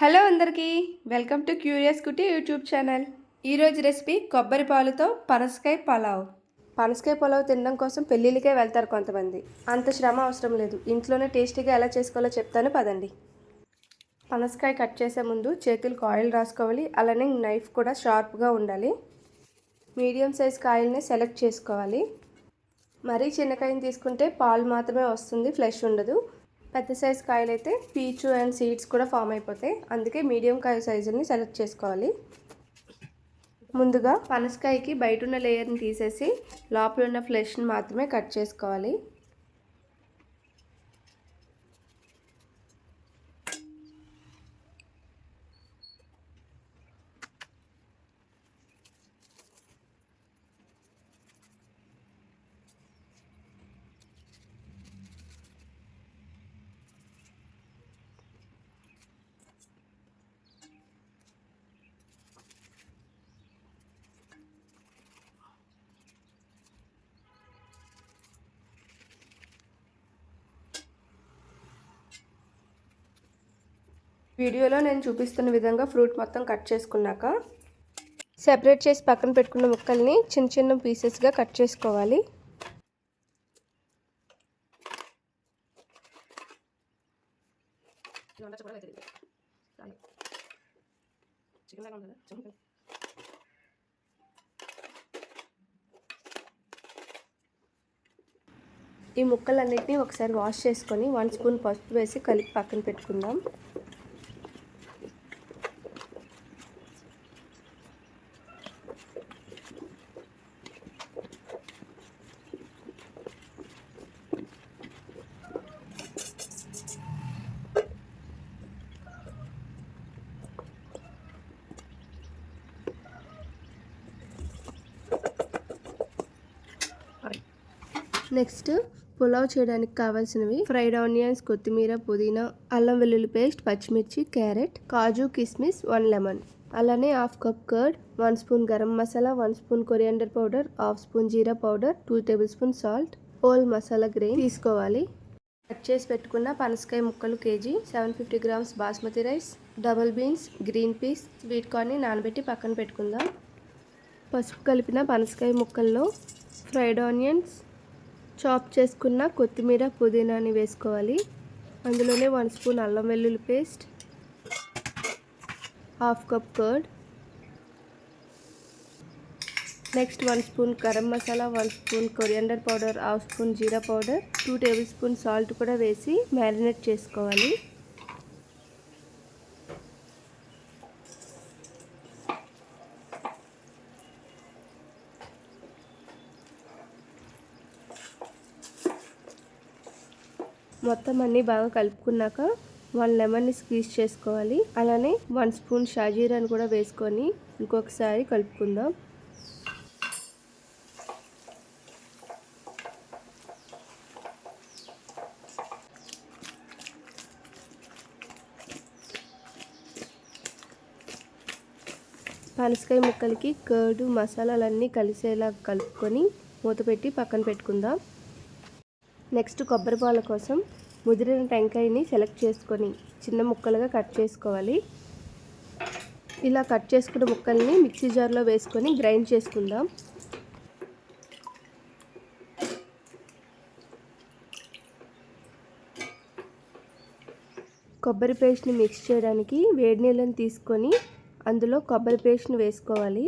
Hello అందరికీ welcome to curious cutie YouTube channel. ఈరోజు recipe కొబ్బరి పాలుతో పనసకాయ పలావ్. పనసకాయ పలావ్ తినడం కోసం పెళ్ళిళ్ళకే వెళ్తారు కొంతమంది. అంత శ్రమ అవసరం లేదు. ఇంట్లోనే టేస్టీగా ఎలా చేసుకోవాలో చెప్తాను పదండి. పనసకాయ కట్ చేసే ముందు చేతులకు ఆయిల్ రాసుకోవాలి. అలానే నైఫ్ కూడా షార్ప్గా ఉండాలి. మీడియం సైజ్ కాయల్ని సెలెక్ట్ చేసుకోవాలి. మరీ చిన్నకాయని తీసుకుంటే పాలు మాత్రమే వస్తుంది ఫ్లెష్ ఉండదు. పెద్ద సైజ్ కాయలు అయితే పీచు అండ్ సీడ్స్ కూడా ఫామ్ అయిపోతాయి. అందుకే మీడియం కాయ సైజుని సెలెక్ట్ చేసుకోవాలి. ముందుగా పనసకాయకి బయట ఉన్న లేయర్ని తీసేసి లోపల ఉన్న ఫ్లెష్ని మాత్రమే కట్ చేసుకోవాలి. వీడియోలో నేను చూపిస్తున్న విధంగా ఫ్రూట్ మొత్తం కట్ చేసుకున్నాక సెపరేట్ చేసి పక్కన పెట్టుకున్న ముక్కల్ని చిన్న చిన్న పీసెస్గా కట్ చేసుకోవాలి. ఈ ముక్కలన్నిటినీ ఒకసారి వాష్ చేసుకొని వన్ స్పూన్ పసుపు వేసి కలిపి పక్కన పెట్టుకుందాం. నెక్స్ట్ పులావ్ చేయడానికి కావాల్సినవి ఫ్రైడ్ ఆనియన్స్ కొత్తిమీర పుదీనా అల్లం వెల్లుల్లి పేస్ట్ పచ్చిమిర్చి క్యారెట్ కాజు కిస్మిస్ వన్ లెమన్. అలానే half cup curd one spoon garam masala one spoon coriander powder half spoon jeera powder two tablespoon salt whole masala grain తీసుకోవాలి. కట్ చేసి పెట్టుకున్న పనసకాయ ముక్కలు kg seven fifty grams basmati rice double beans green peas sweet కార్న్ని నానబెట్టి పక్కన పెట్టుకుందాం. పసుపు కలిపిన పనసకాయ ముక్కల్లో ఫ్రైడ్ ఆనియన్స్ చాప్ చేసుకున్న కొత్తిమీర పుదీనాని వేసుకోవాలి. అందులోనే వన్ స్పూన్ అల్లం వెల్లుల్లి paste half cup curd. Next one spoon garam masala one spoon coriander powder half spoon jeera powder two tablespoon salt కూడా వేసి మ్యారినేట్ చేసుకోవాలి. మొత్తం అన్నీ బాగా కలుపుకున్నాక వన్ లెమన్ని స్క్వీజ్ చేసుకోవాలి. అలానే వన్ స్పూన్ షాజీరాని కూడా వేసుకొని ఇంకొకసారి కలుపుకుందాం. పనసకాయ ముక్కలకి కర్డు మసాలాలన్నీ కలిసేలా కలుపుకొని మూత పెట్టి పక్కన పెట్టుకుందాం. నెక్స్ట్ కొబ్బరి పాల కోసం ముదిరిన టెంకాయని సెలెక్ట్ చేసుకొని చిన్న ముక్కలుగా కట్ చేసుకోవాలి. ఇలా కట్ చేసుకున్న ముక్కల్ని మిక్సీ జార్లో వేసుకొని గ్రైండ్ చేసుకుందాం. కొబ్బరి పేస్ట్ని మిక్స్ చేయడానికి వేడి నీళ్ళని తీసుకొని అందులో కొబ్బరి పేస్ట్ని వేసుకోవాలి.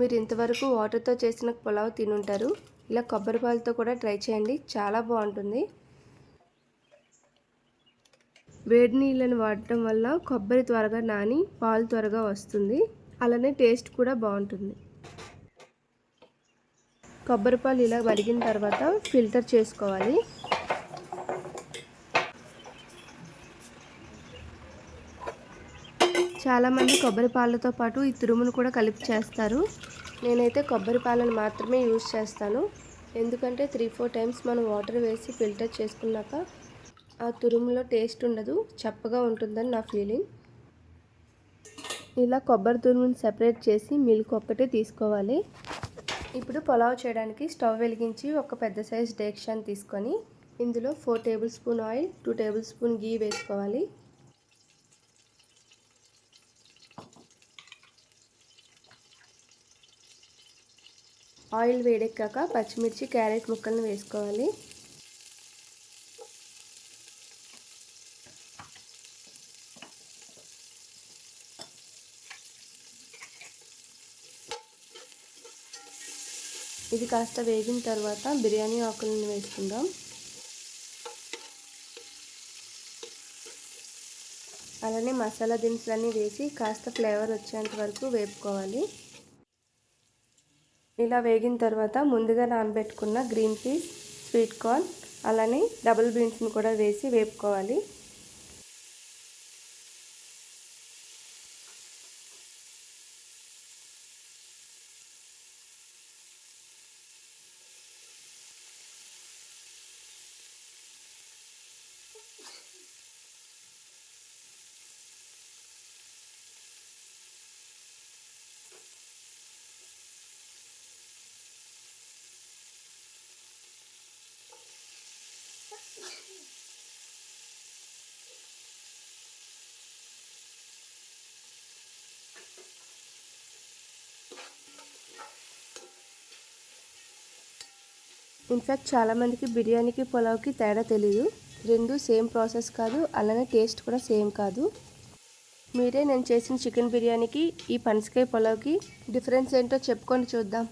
మీరు ఇంతవరకు వాటర్తో చేసిన పులావ్ తినుంటారు. ఇలా కొబ్బరి పాలతో కూడా ట్రై చేయండి. చాలా బాగుంటుంది. వేడి నీళ్ళని వాడటం వల్ల కొబ్బరి త్వరగా నాని పాలు త్వరగా వస్తుంది. అలానే టేస్ట్ కూడా బాగుంటుంది. కొబ్బరి పాలు ఇలా మరిగిన తర్వాత ఫిల్టర్ చేసుకోవాలి. చాలామంది కొబ్బరి పాలతో పాటు ఈ తురుమును కూడా కలిపి చేస్తారు. నేనైతే కొబ్బరి పాలను మాత్రమే యూజ్ చేస్తాను. ఎందుకంటే త్రీ ఫోర్ టైమ్స్ మనం వాటర్ వేసి ఫిల్టర్ చేసుకున్నాక ఆ తురుములో టేస్ట్ ఉండదు చప్పగా ఉంటుందని నా ఫీలింగ్. ఇలా కొబ్బరి తురుముని సెపరేట్ చేసి మిల్క్ ఒక్కటే తీసుకోవాలి. ఇప్పుడు పులావ్ చేయడానికి స్టవ్ వెలిగించి ఒక పెద్ద సైజ్ డేక్షాన్ తీసుకొని ఇందులో four tablespoon oil two tablespoon ghee వేసుకోవాలి. ఆయిల్ వేడెక్కాక పచ్చిమిర్చి క్యారెట్ ముక్కలను వేసుకోవాలి. ఇది కాస్త వేగిన తర్వాత బిర్యానీ ఆకులను వేసుకుందాం. అలానే మసాలా దినుసులన్నీ వేసి కాస్త ఫ్లేవర్ వచ్చేంత వరకు వేపుకోవాలి. ఇలా వేగిన తర్వాత ముందుగా నానబెట్టుకున్న గ్రీన్ పీస్ స్వీట్ కార్న్ అలానే డబుల్ బీన్స్ని కూడా వేసి వేపుకోవాలి. ఇన్ఫ్యాక్ట్ చాలామందికి బిర్యానీకి పులావ్కి తేడా తెలీదు. రెండు సేమ్ ప్రాసెస్ కాదు. అలానే టేస్ట్ కూడా సేమ్ కాదు. మీరే నేను చేసిన చికెన్ బిర్యానీకి ఈ పనసకాయ పులావ్కి డిఫరెన్స్ ఏంటో చెప్పుకొని చూద్దాం.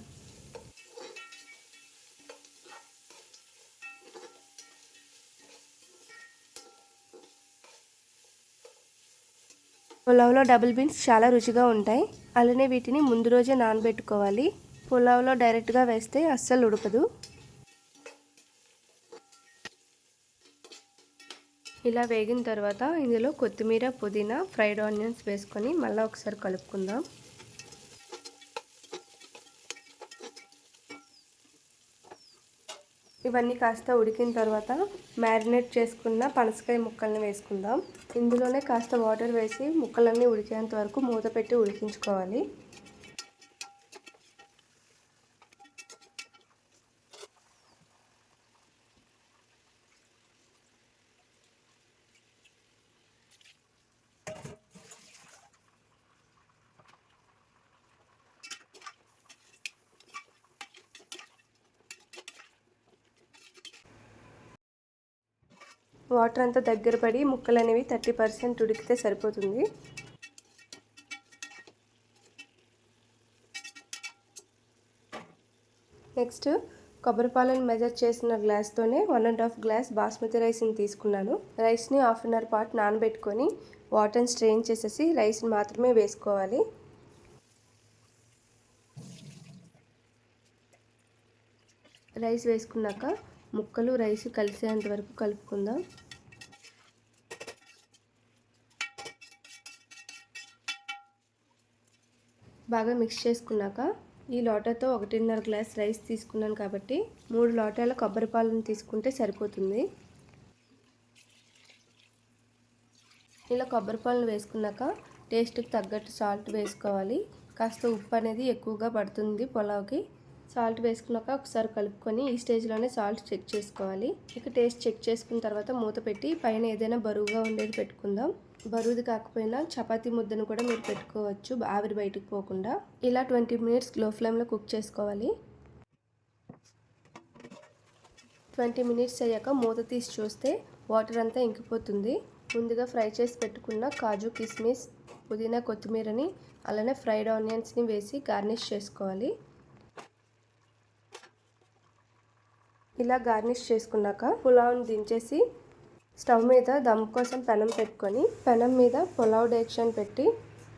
పులావ్లో డబుల్ బీన్స్ చాలా రుచిగా ఉంటాయి. అలానే వీటిని ముందు రోజే నానబెట్టుకోవాలి. పులావ్లో డైరెక్ట్గా వేస్తే అస్సలు ఉడకదు. ఇలా వేగిన తర్వాత ఇందులో కొత్తిమీర పుదీనా ఫ్రైడ్ ఆనియన్స్ వేసుకొని మళ్ళీ ఒకసారి కలుపుకుందాం. ఇవన్నీ కాస్త ఉడికిన తర్వాత మ్యారినేట్ చేసుకున్న పనసకాయ ముక్కల్ని వేసుకుందాం. ఇందులోనే కాస్త వాటర్ వేసి ముక్కలన్నీ ఉడికేంత వరకు మూత పెట్టి ఉడికించుకోవాలి. వాటర్ అంతా దగ్గర పడి ముక్కలు అనేవి థర్టీ పర్సెంట్ ఉడికితే సరిపోతుంది. నెక్స్ట్ కొబ్బరి పాలను మెజర్ చేసిన గ్లాస్తోనే one and half glass basmati రైస్ని తీసుకున్నాను. రైస్ని హాఫ్ అన్ అవర్ పాటు నానబెట్టుకొని వాటర్ని స్ట్రెయిన్ చేసేసి రైస్ని మాత్రమే వేసుకోవాలి. రైస్ వేసుకున్నాక ముక్కలు రైస్ కలిసేంత వరకు కలుపుకుందాం. బాగా మిక్స్ చేసుకున్నాక ఈ లోటాతో ఒకటిన్నర గ్లాస్ రైస్ తీసుకున్నాను కాబట్టి మూడు లోటాల కొబ్బరి పాలను తీసుకుంటే సరిపోతుంది. ఇలా కొబ్బరి పాలను వేసుకున్నాక టేస్ట్కి తగ్గట్టు సాల్ట్ వేసుకోవాలి. కాస్త ఉప్పు అనేది ఎక్కువగా పడుతుంది పులావ్కి. సాల్ట్ వేసుకున్నాక ఒకసారి కలుపుకొని ఈ స్టేజ్లోనే సాల్ట్ చెక్ చేసుకోవాలి. ఇక టేస్ట్ చెక్ చేసుకున్న తర్వాత మూత పెట్టి పైన ఏదైనా బరువుగా ఉండేది పెట్టుకుందాం. బరువుది కాకపోయినా చపాతీ ముద్దను కూడా మీరు పెట్టుకోవచ్చు ఆవిరి బయటకు పోకుండా. ఇలా ట్వంటీ మినిట్స్లో ఫ్లేమ్లో కుక్ చేసుకోవాలి. ట్వంటీ మినిట్స్ అయ్యాక మూత తీసి చూస్తే వాటర్ అంతా ఇంకిపోతుంది. ముందుగా ఫ్రై చేసి పెట్టుకున్న కాజు కిస్మిస్ పుదీనా కొత్తిమీరని అలానే ఫ్రైడ్ ఆనియన్స్ని వేసి గార్నిష్ చేసుకోవాలి. ఇలా గార్నిష్ చేసుకున్నాక పులావ్ని దించేసి స్టవ్ మీద దమ్ కోసం పెనం పెట్టుకొని పెనం మీద పులావ్ డేక్షన్ పెట్టి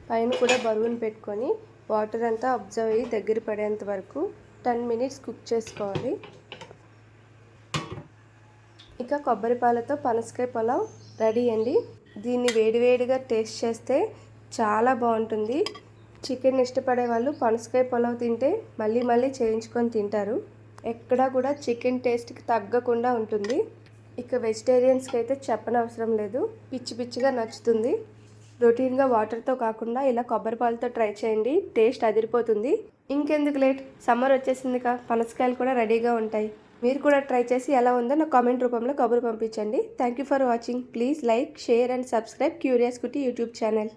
పైన కూడా బరువును పెట్టుకొని వాటర్ అంతా అబ్జర్వ్ అయ్యి దగ్గర పడేంత వరకు టెన్ మినిట్స్ కుక్ చేసుకోవాలి. ఇక కొబ్బరి పాలతో పనసకాయ పులావ్ రెడీ అండి. దీన్ని వేడివేడిగా టేస్ట్ చేస్తే చాలా బాగుంటుంది. చికెన్ ఇష్టపడే వాళ్ళు పనసకాయ పులావ్ తింటే మళ్ళీ మళ్ళీ చేయించుకొని తింటారు. ఎక్కడా కూడా చికెన్ టేస్ట్కి తగ్గకుండా ఉంటుంది. ఇక వెజిటేరియన్స్కి అయితే చెప్పనవసరం లేదు. పిచ్చి పిచ్చిగా నచ్చుతుంది. రొటీన్గా వాటర్తో కాకుండా ఇలా కొబ్బరి పాలతో ట్రై చేయండి. టేస్ట్ అదిరిపోతుంది. ఇంకెందుకు లేట్? సమ్మర్ వచ్చేసిందిగా పనసకాయలు కూడా రెడీగా ఉంటాయి. మీరు కూడా ట్రై చేసి ఎలా ఉందో నా కామెంట్ రూపంలో కబురు పంపించండి. Thank you for watching. Please like share and subscribe curious cutie YouTube channel.